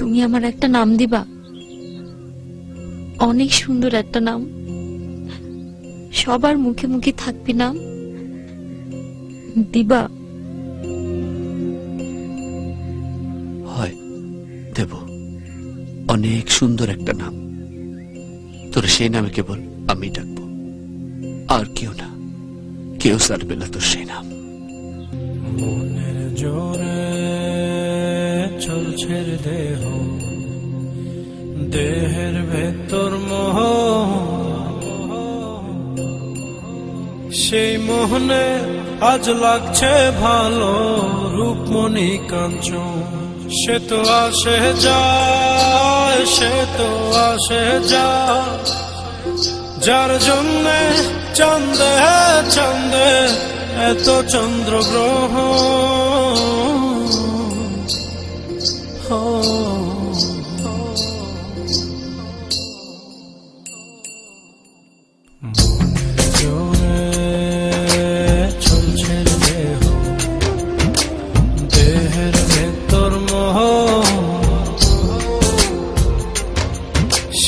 তুমি আমার একটা নাম দিবা। অনেক সুন্দর একটা নাম। সবার মুখে মুখে থাকবি নাম। দিবা। হয় দেব। অনেক সুন্দর একটা নাম। তোর সেই নামে কেবল আমি ডাকবো। আর কেউ না। কেউ সারবে না তোর সেই নাম। মনের জোরে চলছে দেহ, দেহের ভেতর মোহ। সেই মোহনে আজ লাগছে ভালো রূপমণি কাঞ্চন। সে তো আসে যায়, সে তো আসে যায়। যার জন্যে চন্দে চন্দে এত চন্দ্রগ্রহ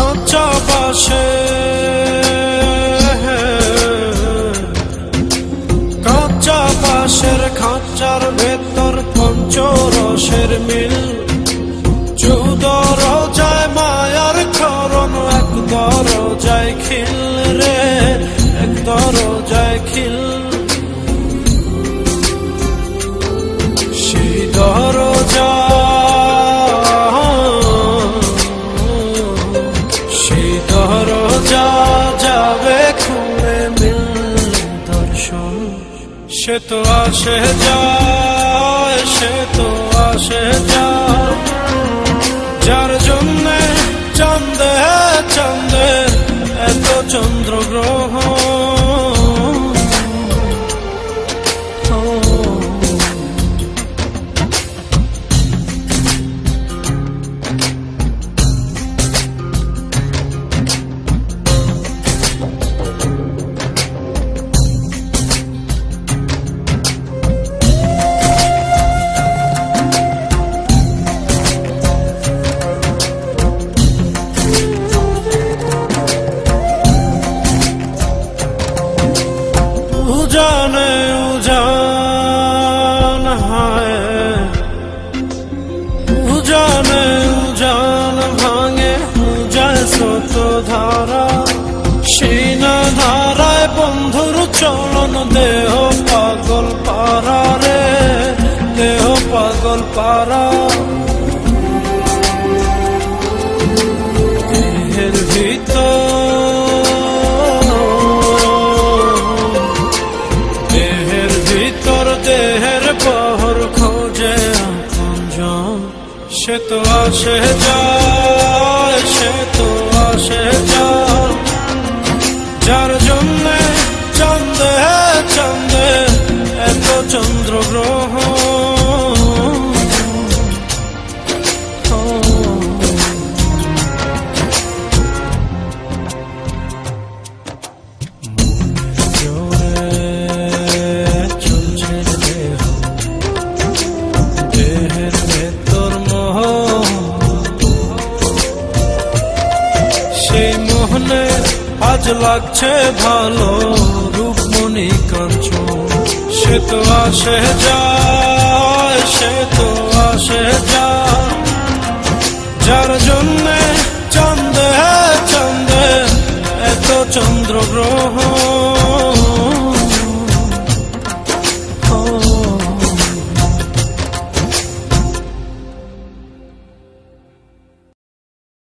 কাঁচা বাসে কাঁচা বাসের খাঁচার ভেতর পঞ্চরসের মিল। চৌদর যায়, মায়ার খরণ এক দর যায়, খিল রে এক দর যায়, খিল সে তো আসে যায় সে তো আসে যায় চলন দেহ পাগল পারা রে দেহ পাগল পারা দেহের ভিতর দেহের ভিতর, দেহের পহর খোঁজে সে তো আসে যায়। সেই মোহনে আজ লাগছে ভালো রূপমণি কাঞ্চন সে তো আসে যায় সে তো